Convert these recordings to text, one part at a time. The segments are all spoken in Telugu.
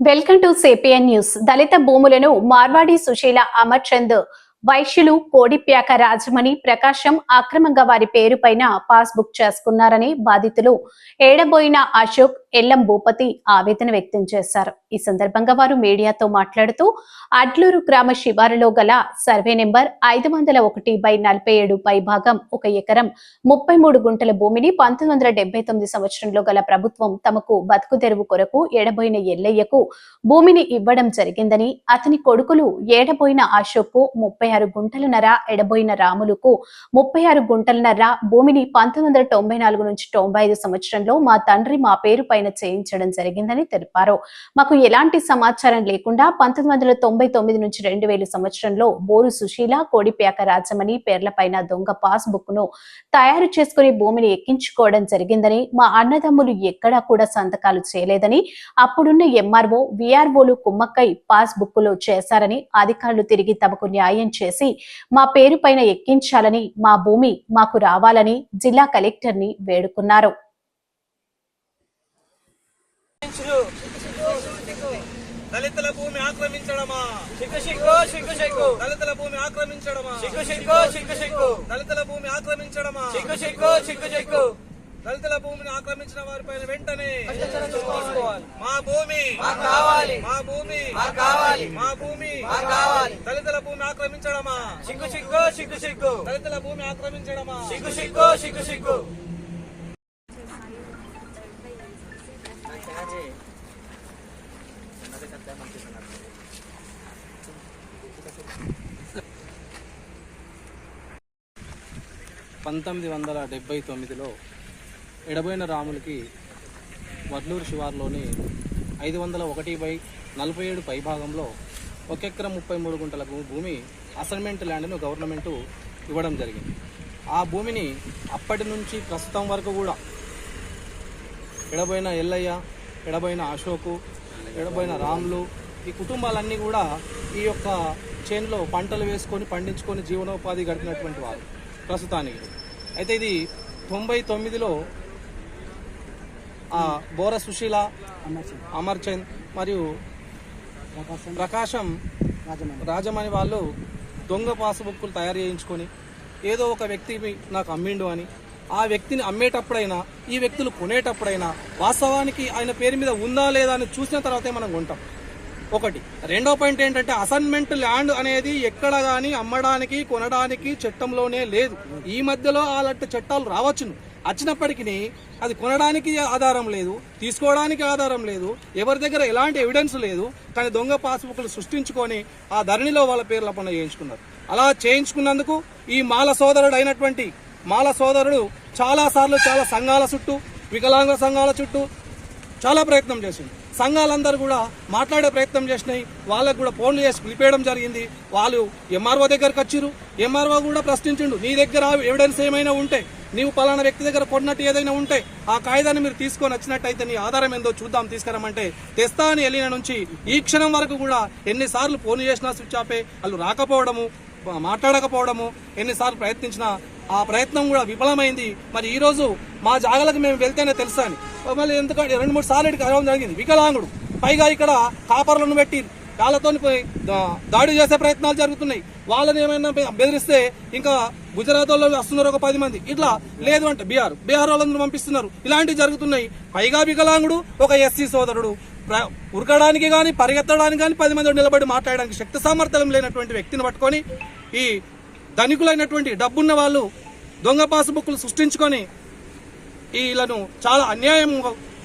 వెల్కమ్ టు సేపియన్ న్యూస్ దళిత భూములను మార్వాడి సుశీల అమర్చంద్ వైశ్యులు కోడిప్యాక రాజమణి ప్రకాశం అక్రమంగా వారి పేరు పైన పాస్ బుక్ చేసుకున్నారని బాధితులు. ఏడబోయిన అశోక్ ఎల్లం భూపతి ఆవేదన వ్యక్తం చేశారు. ఈ సందర్భంగా వారు మీడియాతో మాట్లాడుతూ అడ్లూరు గ్రామ శివారులో గల సర్వే నెంబర్ ఐదు వందల ఒకటి బై నలభై ఏడు పై భాగం ఒక ఎకరం ముప్పై మూడు గుంటల భూమిని పంతొమ్మిది వందల డెబ్బై తొమ్మిది సంవత్సరంలో గల ప్రభుత్వం తమకు బతుకు తెరువు కొరకు ఎడబోయిన ఎల్లయ్యకు భూమిని ఇవ్వడం జరిగిందని అతని కొడుకులు ఏడబోయిన అశోక్కు ముప్పై ఆరు గుంటలన్నర ఎడబోయిన రాములకు ముప్పై ఆరు గుంటలన్నర భూమిని పంతొమ్మిది వందల తొంభై నాలుగు నుంచి తొంభై ఐదు సంవత్సరంలో మా తండ్రి మా పేరు పైన చేయించడం జరిగిందని తెలిపారు. మాకు ఎలాంటి సమాచారం లేకుండా పంతొమ్మిది వందల తొంభై తొమ్మిది నుంచి రెండు వేల సంవత్సరంలో బోరు సుశీల కోడిప్యాక రాజమణి పేర్లపైన దొంగ పాస్ బుక్ను తయారు చేసుకుని భూమిని ఎక్కించుకోవడం జరిగిందని మా అన్నదమ్ములు ఎక్కడా కూడా సంతకాలు చేయలేదని అప్పుడున్న ఎంఆర్ఓ విఆర్ఓలు కుమ్మక్కై పాస్ బుక్లో చేశారని అధికారులు తిరిగి తమకు న్యాయం చేసి మా పేరు పైన ఎక్కించాలని మా భూమి మాకు రావాలని జిల్లా కలెక్టర్ని వేడుకున్నారు. దళితుల భూమి ఆక్రమించడమా సిగ్గు సిగ్గు సిగ్గు సిగ్గు దళితుల భూమి ఆక్రమించడమా సిగ్గు సిగ్గు సిగ్గు సిగ్గు దళితుల భూమి ఆక్రమించడమా సిగ్గు సిగ్గు సిగ్గు సిగ్గు దళితుల భూమిని ఆక్రమించిన వారిపైన వెంటనే తీసుకోవాలి మా భూమి కావాలి మా భూమి కావాలి మా భూమి కావాలి దళితుల భూమి ఆక్రమించడమా సిగ్గు సిగ్గు సిగ్గు సిగ్గు దళితుల భూమి ఆక్రమించడమా సిగ్గు సిగ్గు సిగ్గు సిగ్గు పంతొమ్మిది వందల డెబ్బై తొమ్మిదిలో ఎడబోయిన రాములకి వడ్లూరు శివార్లోని ఐదు వందల ఒకటి బై నలభై ఏడు పైభాగంలో ఒక ఎకరం ముప్పై మూడు గుంటల భూమి అసైన్మెంట్ ల్యాండ్ను గవర్నమెంటు ఇవ్వడం జరిగింది. ఆ భూమిని అప్పటి నుంచి ప్రస్తుతం వరకు కూడా ఎడబోయిన ఎల్లయ్య ఎడబోయిన అశోకు ఎడబోయిన రాములు ఈ కుటుంబాలన్నీ కూడా ఈ యొక్క చేనులో పంటలు వేసుకొని పండించుకొని జీవనోపాధి గడిపినటువంటి వారు. ప్రస్తుతానికి. అయితే ఇది తొంభై తొమ్మిదిలో ఆ బోర సుశీల అమర్చంద్ మరియు ప్రకాశం. రాజమణి వాళ్ళు దొంగ పాస్బుక్లు తయారు చేయించుకొని ఏదో ఒక వ్యక్తి నాకు అమ్మిండు అని. ఆ వ్యక్తిని అమ్మేటప్పుడైనా ఈ వ్యక్తులు కొనేటప్పుడైనా వాస్తవానికి ఆయన పేరు మీద ఉందా లేదా అని చూసిన తర్వాతే మనం కొంటాం. ఒకటి. రెండో పాయింట్ ఏంటంటే అసైన్మెంట్ ల్యాండ్ అనేది ఎక్కడ కానీ అమ్మడానికి కొనడానికి చట్టంలోనే లేదు. ఈ మధ్యలో అలాంటి చట్టాలు రావచ్చును. వచ్చినప్పటికీ అది కొనడానికి ఆధారం లేదు తీసుకోవడానికి ఆధారం లేదు ఎవరి దగ్గర ఎలాంటి ఎవిడెన్స్ లేదు కానీ దొంగ పాస్బుక్లు సృష్టించుకొని ఆ ధరణిలో వాళ్ళ పేర్ల పనులు చేయించుకున్నారు. అలా చేయించుకున్నందుకు ఈ మాల సోదరుడు అయినటువంటి మాల సోదరుడు చాలా సార్లు చాలా సంఘాల చుట్టూ వికలాంగ సంఘాల చుట్టూ చాలా ప్రయత్నం చేసింది సంఘాలందరూ కూడా మాట్లాడే ప్రయత్నం చేసినాయి. వాళ్ళకు కూడా ఫోన్లు చేసి పిలిపేయడం జరిగింది. వాళ్ళు ఎంఆర్ఓ దగ్గరకు వచ్చిరు ఎంఆర్ఓ కూడా ప్రశ్నించిండు నీ దగ్గర ఎవిడెన్స్ ఏమైనా ఉంటే నీవు పలానా వ్యక్తి దగ్గర కొన్నట్టు ఏదైనా ఉంటే ఆ కాగితాన్ని మీరు తీసుకొని వచ్చినట్టయితే నీ ఆధారం ఏందో చూద్దాం తీసుకురమ్మంటే తెస్తా అని వెళ్ళిన నుంచి ఈ క్షణం వరకు కూడా ఎన్నిసార్లు ఫోన్ చేసినా స్విచ్ ఆపే వాళ్ళు రాకపోవడము మాట్లాడకపోవడము ఎన్నిసార్లు ప్రయత్నించినా ఆ ప్రయత్నం కూడా విఫలమైంది. మరి ఈరోజు మా జాగలకు మేము వెళ్తేనే తెలుసా అని. మళ్ళీ ఎందుకంటే రెండు మూడు సార్లు ఇక్కడికి కలవడం జరిగింది. వికలాంగుడు. పైగా ఇక్కడ కాపర్లను పెట్టి వాళ్ళతో దాడి చేసే ప్రయత్నాలు జరుగుతున్నాయి. వాళ్ళని ఏమైనా బెదిరిస్తే ఇంకా గుజరాత్ వాళ్ళు వస్తున్నారు ఒక పది మంది. ఇట్లా లేదు అంటే బీహార్. బీహార్ వాళ్ళందరూ పంపిస్తున్నారు. ఇలాంటివి జరుగుతున్నాయి. పైగా వికలాంగుడు ఒక ఎస్సీ సోదరుడు. ఉరకడానికి కానీ పరిగెత్తడానికి కానీ పది మంది నిలబడి మాట్లాడడానికి శక్తి సామర్థ్యం లేనటువంటి వ్యక్తిని పట్టుకొని ఈ ధనికులైనటువంటి డబ్బున్న వాళ్ళు దొంగ పాసుబుక్లు సృష్టించుకొని వీళ్ళను చాలా అన్యాయం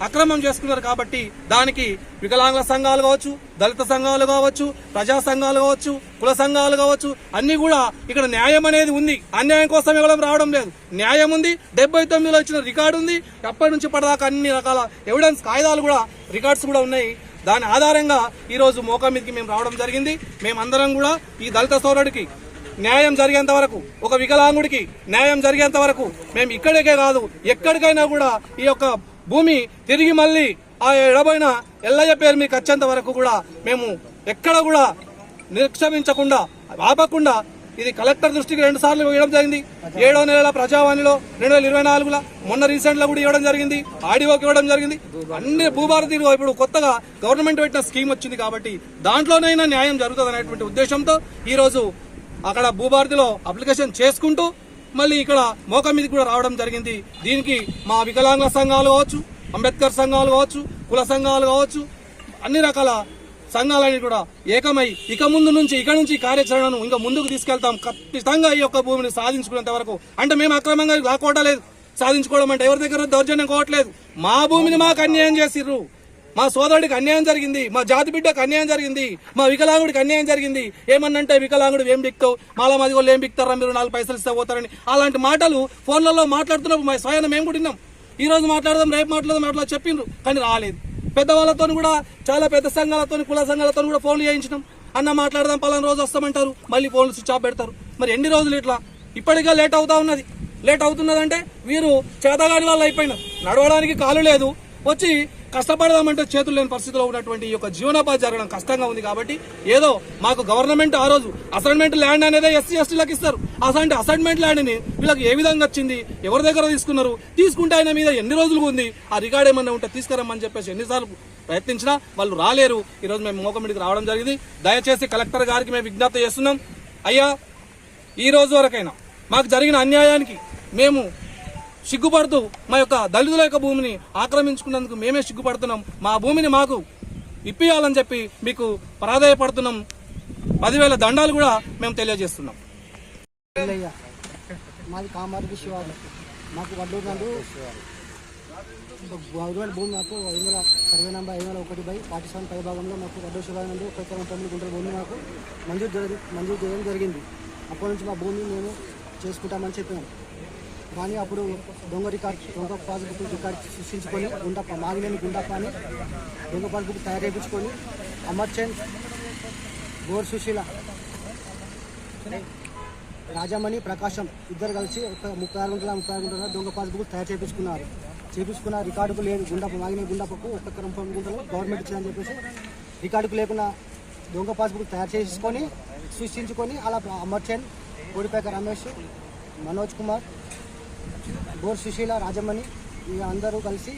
అక్రమం చేసుకున్నారు కాబట్టి దానికి వికలాంగుల సంఘాలు కావచ్చు దళిత సంఘాలు కావచ్చు ప్రజా సంఘాలు కావచ్చు కుల సంఘాలు కావచ్చు అన్ని కూడా ఇక్కడ న్యాయం అనేది ఉంది. అన్యాయం కోసం ఇవ్వడం రావడం లేదు. న్యాయం ఉంది డెబ్బై తొమ్మిదిలో ఇచ్చిన రికార్డు ఉంది. ఎప్పటి నుంచి పడదాకా అన్ని రకాల ఎవిడెన్స్ కాగితాలు కూడా రికార్డ్స్ కూడా ఉన్నాయి. దాని ఆధారంగా ఈరోజు మోకా మీదకి మేము రావడం జరిగింది. మేమందరం కూడా ఈ దళిత సోదరుడికి న్యాయం జరిగేంత వరకు ఒక వికలాంగుడికి న్యాయం జరిగేంత వరకు మేము ఇక్కడికే కాదు ఎక్కడికైనా కూడా ఈ యొక్క భూమి తిరిగి మళ్ళీ ఆ ఎడబోయిన ఎల్లయ్య పేరు మీకు వచ్చేంత వరకు కూడా మేము ఎక్కడ కూడా నిక్షమించకుండా ఆపకుండా ఇది కలెక్టర్ దృష్టికి రెండు సార్లు ఇవ్వడం జరిగింది. ఏడో నెలల ప్రజావాణిలో రెండు వేల ఇరవై నాలుగులో మొన్న రీసెంట్లో కూడా ఇవ్వడం జరిగింది ఆడియోకి ఇవ్వడం జరిగింది. అన్ని భూభారతీలు ఇప్పుడు కొత్తగా గవర్నమెంట్ పెట్టిన స్కీమ్ వచ్చింది కాబట్టి దాంట్లోనైనా న్యాయం జరుగుతుంది అనేటువంటి ఉద్దేశంతో ఈ రోజు అక్కడ భూభారతిలో అప్లికేషన్ చేసుకుంటూ మళ్ళీ ఇక్కడ మోక మీదకి కూడా రావడం జరిగింది. దీనికి మా వికలాంగుల సంఘాలు కావచ్చు అంబేద్కర్ సంఘాలు కావచ్చు కుల సంఘాలు కావచ్చు అన్ని రకాల సంఘాలన్నీ కూడా ఏకమై ఇక ముందు నుంచి ఇక నుంచి కార్యాచరణను ఇంకా ముందుకు తీసుకెళ్తాం. ఖచ్చితంగా ఈ యొక్క భూమిని సాధించుకునేంత వరకు. అంటే మేము అక్రమంగా లాక్కోవట్లేదు సాధించుకోవడం అంటే ఎవరి దగ్గర దౌర్జన్యం కావట్లేదు. మా భూమిని మాకు అన్యాయం చేసిర్రు. మా సోదరుడికి అన్యాయం జరిగింది మా జాతి బిడ్డకు అన్యాయం జరిగింది మా వికలాంగుడికి అన్యాయం జరిగింది. ఏమన్నంటే వికలాంగుడు ఏం బిక్తావు? మాలా మాది వాళ్ళు ఏం బిక్తారా? మీరు నాలుగు పైసలు ఇస్తే పోతారని. అలాంటి మాటలు ఫోన్లలో మాట్లాడుతున్నప్పుడు మా స్వయం మేము కూడా విన్నాం. ఈ రోజు మాట్లాడదాం రేపు మాట్లాడదాం అట్లా చెప్పిండ్రు కానీ రాలేదు. పెద్దవాళ్ళతో కూడా చాలా పెద్ద సంఘాలతో కుల సంఘాలతో కూడా ఫోన్లు చేయించినాం. అన్న మాట్లాడదాం పలానా రోజు వస్తామంటారు మళ్ళీ ఫోన్లు స్విచ్ ఆఫ్ పెడతారు. మరి ఎన్ని రోజులు ఇట్లా? ఇప్పటికే లేట్ అవుతా ఉన్నది. లేట్ అవుతున్నదంటే వీరు చేతగాడి వాళ్ళు అయిపోయినారు. నడవడానికి కాలు లేదు. వచ్చి కష్టపడదామంటే చేతులు లేని పరిస్థితిలో ఉన్నటువంటి ఈ యొక్క జీవనోపాధి జరగడం కష్టంగా ఉంది కాబట్టి ఏదో మాకు గవర్నమెంట్ ఆ రోజు అసైన్మెంట్ ల్యాండ్ అనేది ఎస్సీ ఎస్టీలకు ఇస్తారు. అసలు అసైన్మెంట్ ల్యాండ్ని వీళ్ళకి ఏ విధంగా వచ్చింది ఎవరి దగ్గర తీసుకున్నారు? తీసుకుంటే ఆయన మీద ఎన్ని రోజులు ఉంది? ఆ రికార్డ్ ఏమన్నా ఉంటే తీసుకురమ్మని చెప్పేసి ఎన్నిసార్లు ప్రయత్నించినా వాళ్ళు రాలేరు. ఈ రోజు మేము మోకమిడికి రావడం జరిగింది. దయచేసి కలెక్టర్ గారికి మేము విజ్ఞప్తి చేస్తున్నాం. అయ్యా ఈ రోజు వరకైనా మాకు జరిగిన అన్యాయానికి మేము సిగ్గుపడుతూ మా యొక్క దళితుల యొక్క భూమిని ఆక్రమించుకున్నందుకు మేమే సిగ్గుపడుతున్నాం. మా భూమిని మాకు ఇప్పియాలని చెప్పి మీకు ప్రాధాయపడుతున్నాం. పదివేల దండాలు కూడా మేము తెలియజేస్తున్నాం. మాది కామారెడ్డి శివారు. మాకు వడ్డూరు నందు గవర్నమెంట్ భూమి మాకు ఐదు వేల సర్వే నెంబర్ ఐదు వేల ఒకటి బై ఫార్టీ సెవెన్ పై భాగంలో మాకు వడ్డూరు శివారు నందు ఒక ఎకరం తొమ్మిది గుంటల భూమి మాకు మంజూరు జరిగి మంజూరు చేయడం జరిగింది. అప్పటి నుంచి మా భూమి మేము చేసుకుంటామని చెప్పాము. కానీ అప్పుడు దొంగ రికార్డ్ దొంగ పాస్బుక్ రికార్డ్ సృష్టించుకొని గుండప్ప మాగిలేని గుండప్ప అని దొంగ పాస్బుక్ తయారు చేయించుకొని అమర్చంద్ గోర్ సుశీల రాజమణి ప్రకాశం ఇద్దరు కలిసి ఒక ముప్పై ఆరు గంటల ముప్పై ఆరు గంటల దొంగ పాస్బుక్ తయారు చేయించుకున్నారు చేయించుకున్న రికార్డుకు లేదు గుండప్ప మాగిన గుండప్పకు ఒక్క ముప్పై గుంటలు గవర్నమెంట్ ఇచ్చిందని చెప్పేసి రికార్డుకు లేకుండా దొంగ పాస్బుక్ తయారు చేసుకొని సృష్టించుకొని అలా అమర్చంద్ కోడిపేక రమేష్ మనోజ్ కుమార్ బోర్ సుశీల రాజమణి ఇక అందరూ కలిసి